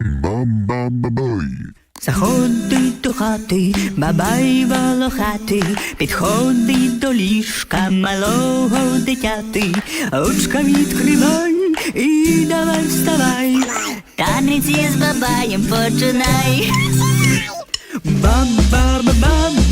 Бам-бам-бабой. Заходить до хати, бабай волохати, підходить до ліжка малого дитяти, очка відкривай і давай вставай, танець із бабаєм починай. Бам-бам-бам-бам-бам-бам-бай,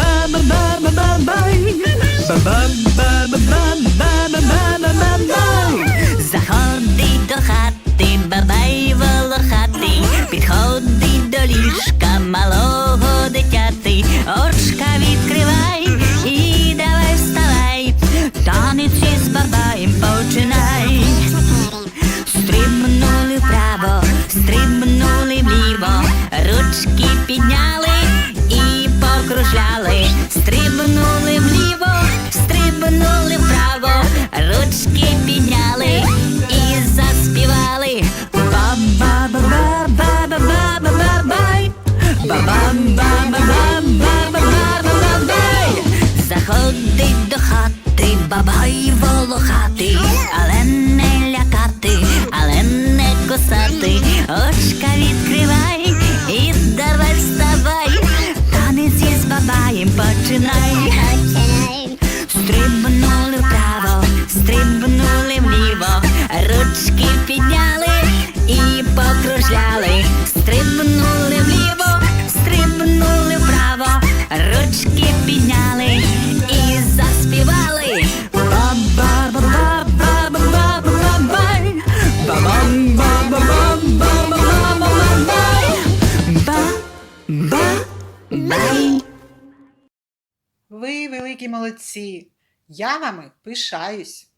малого дитяти, очка відкривай і давай вставай, танець із бабаєм починай. Стрибнули вправо, стрибнули вліво, ручки підняли і покружляли, стрибнули вліво, стрибнули вправо, ручки підняли Заходить до хати, бабай волохати, але не лякати, але не косати, очка відкривай і давай вставай, танець із бабаєм починай. Стрибнули вправо, стрибнули вліво, ручки підняли і покружляли, ручки підняли і заспівали. Ви великі молодці. Я вами пишаюсь.